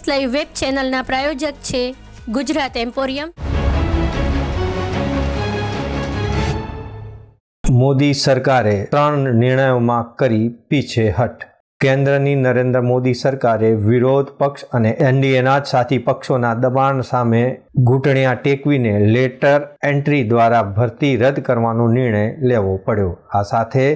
S live web ચેનલના પ્રાયોજક છે Gujarat emporium. Modi સરકારે ત્રણ નિર્ણયોમાં કરી પીછેહટ કેન્દ્રની નરેન્દ્ર મોદી સરકારે વિરોધ પક્ષ અને એનડીએના સાથી પક્ષોના દબાણ સામે ઘૂંટણિયા ટેકવીને લેટર એન્ટ્રી દ્વારા ભરતી રદ કરવાનો નિર્ણય લેવો પડ્યો. આ સાથે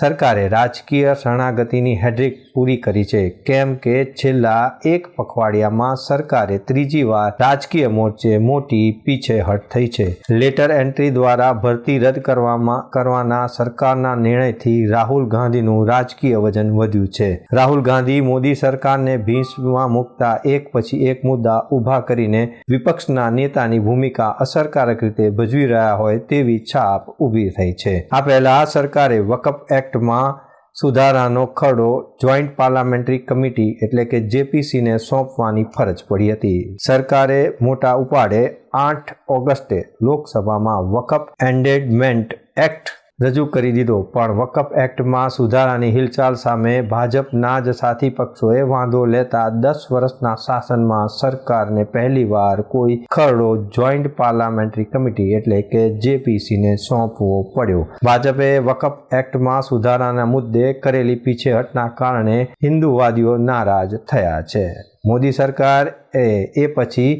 સરકારે રાજકીય શરણાગતિની હેડ્રિક પૂરી કરી છે. કેમ કે છેલ્લા એક પખવાડિયામાં સરકારે ત્રીજી વાર રાજકીય મોરચે મોટી પીછેહટ થઈ છે. લેટર એન્ટ્રી દ્વારા ભરતી રદ કરવામાં, કરવાના સરકારના નિર્ણયથી રાહુલ ગાંધીનું રાજકીય વજન વધ્યું છે. રાહુલ ગાંધી મોદી સરકારને ભીંસમાં મૂકતા એક પછી એક મુદ્દા ઊભા કરીને વિપક્ષના નેતાની ભૂમિકા અસરકારક રીતે ભજવી રહ્યા હોય તેવી છાપ ઊભી થઈ છે. આ પહેલા સરકારે વકફ એક્ટમાં સુધારાનો ખરડો જોઈન્ટ પાર્લામેન્ટરી કમિટી એટલે કે જેપીસીને સોંપવાની ફરજ પડી હતી. સરકારે મોટા ઉપાડે આઠ ઓગસ્ટે લોકસભામાં વકફ એન્ડેડમેન્ટ એક્ટ રજૂ કરી દીધો. પણ વકફ એક્ટમાં સુધારાની હિલચાલ સામે ભાજપના જ સાથી પક્ષોએ વાંધો લેતા દસ વર્ષના શાસનમાં સરકારને પહેલીવાર કોઈ ખરડો જોઈન્ટ પાર્લામેન્ટરી કમિટી એટલે કે જેપીસીને સોંપવો પડ્યો. ભાજપે વકફ એક્ટમાં સુધારાના મુદ્દે કરેલી પીછેહટના કારણે હિન્દુવાદીઓ નારાજ થયા છે. મોદી સરકાર એ એ પછી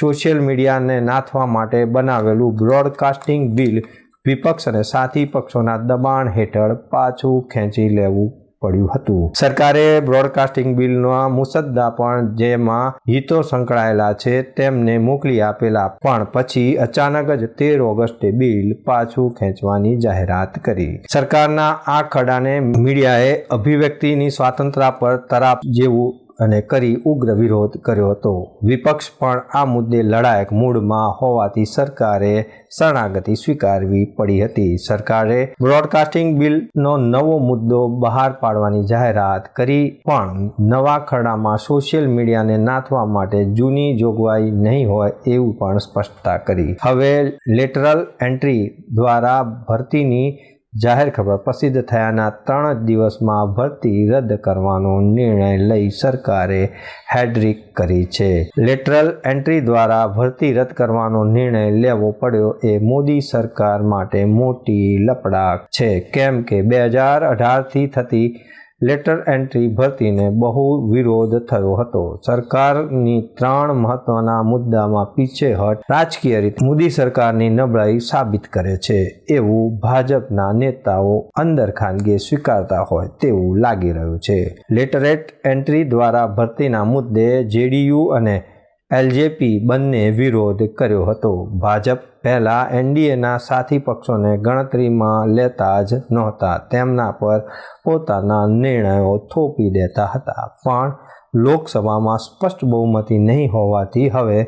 સોશિયલ મીડિયાને નાથવા માટે બનાવેલું બ્રોડકાસ્ટિંગ બિલ વિપક્ષ અને સાથી પક્ષોના દબાણ હેઠળ પાછું ખેંચી લેવું પડ્યું હતું. સરકારે બ્રોડકાસ્ટિંગ બિલના મુસદ્દા પણ જેમાં હિતો સંકળાયેલા છે તેમને મોકલી આપેલા, પણ પછી અચાનક જ તેર ઓગસ્ટે બિલ પાછું ખેંચવાની જાહેરાત કરી. સરકારના આ ખડાને મીડિયાએ અભિવ્યક્તિની સ્વાતંત્રતા પર તરાપ જેવું અને કરી ઉગ્ર વિરોધ કર્યો હતો. વિપક્ષ પણ આ મુદ્દે લડાયક મૂડમાં હોવાથી સરકારે શરણાગતિ સ્વીકારવી પડી હતી. સરકારે બ્રોડકાસ્ટિંગ બિલનો નવો મુદ્દો બહાર પાડવાની જાહેરાત કરી, પણ નવા ખરડામાં સોશિયલ મીડિયાને નાથવા માટે જૂની જોગવાઈ નહીં હોય એવું પણ સ્પષ્ટતા કરી. હવે લેટરલ એન્ટ્રી દ્વારા ભરતીની જાહેર ખબર પ્રસિદ્ધ થયાના ત્રણ જ દિવસમાં ભરતી રદ કરવાનો નિર્ણય લઈ સરકારે હેડ્રિક કરી છે. લેટરલ એન્ટ્રી દ્વારા ભરતી રદ કરવાનો નિર્ણય લેવો પડ્યો એ મોદી સરકાર માટે મોટી લપડાક છે. કેમ કે બે હજાર અઢારથી થતી લેટર એન્ટ્રી ભરતીને બહુ વિરોધ થયો હતો. સરકારની ત્રણ મહત્વના મુદ્દામાં પીછેહટ રાજકીય રીતે મોદી સરકારની નબળાઈ સાબિત કરે છે એવું ભાજપના નેતાઓ અંદર ખાનગી સ્વીકારતા હોય તેવું લાગી રહ્યું છે. લેટરેટ એન્ટ્રી દ્વારા ભરતીના મુદ્દે જેડીયુ અને એલજેપી બંને વિરોધ કર્યો હતો. ભાજપ પહેલા એનડીએના સાથી પક્ષોને ગણતરીમાં લેતા જ નહોતા. તેમના પર પોતાના નિર્ણયો થોપી દેતા હતા. પણ લોકસભામાં સ્પષ્ટ બહુમતી નહીં હોવાથી હવે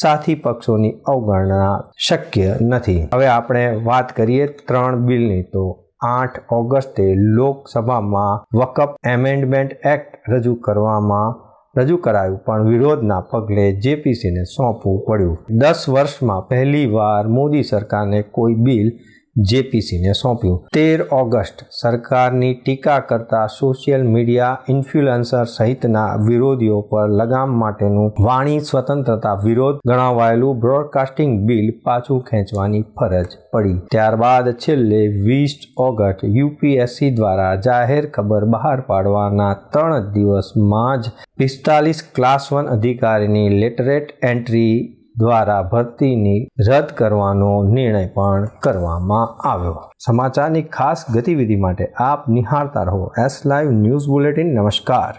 સાથી પક્ષોની અવગણના શક્ય નથી. હવે આપણે વાત કરીએ ત્રણ બિલની. તો આઠ ઓગસ્ટે લોકસભામાં વકફ એમેન્ડમેન્ટ એક્ટ રજૂ કરવામાં રજૂ કરાયું, પણ વિરોધના પગલે જેપીસીને સોંપવું પડ્યું. દસ વર્ષમાં પહેલીવાર મોદી સરકારને કોઈ બિલ જેપીસીને સોંપ્યું. તેર ઓગસ્ટ સરકારની ટીકા કરતા સોશિયલ મીડિયા ઇન્ફ્લુએન્સર સહિતના વિરોધીઓ પર લગામ માટેનું વાણી સ્વતંત્રતા વિરોધ ગણાવાયેલું બ્રોડકાસ્ટિંગ બિલ પાછું ખેંચવાની ફરજ પડી. ત્યારબાદ છેલ્લે વીસ ઓગસ્ટ યુપીએસસી દ્વારા જાહેર ખબર બહાર પાડવાના ત્રણ દિવસમાં જ પિસ્તાલીસ ક્લાસ વન અધિકારીની લેટરેટ એન્ટ્રી દ્વારા ભરતીની રદ કરવાનો નિર્ણય પણ કરવામાં આવ્યો. સમાચારની ખાસ ગતિવિધિ માટે આપ નિહાળતા રહો. એસ લાઈવ ન્યૂઝ બુલેટિન નમસ્કાર.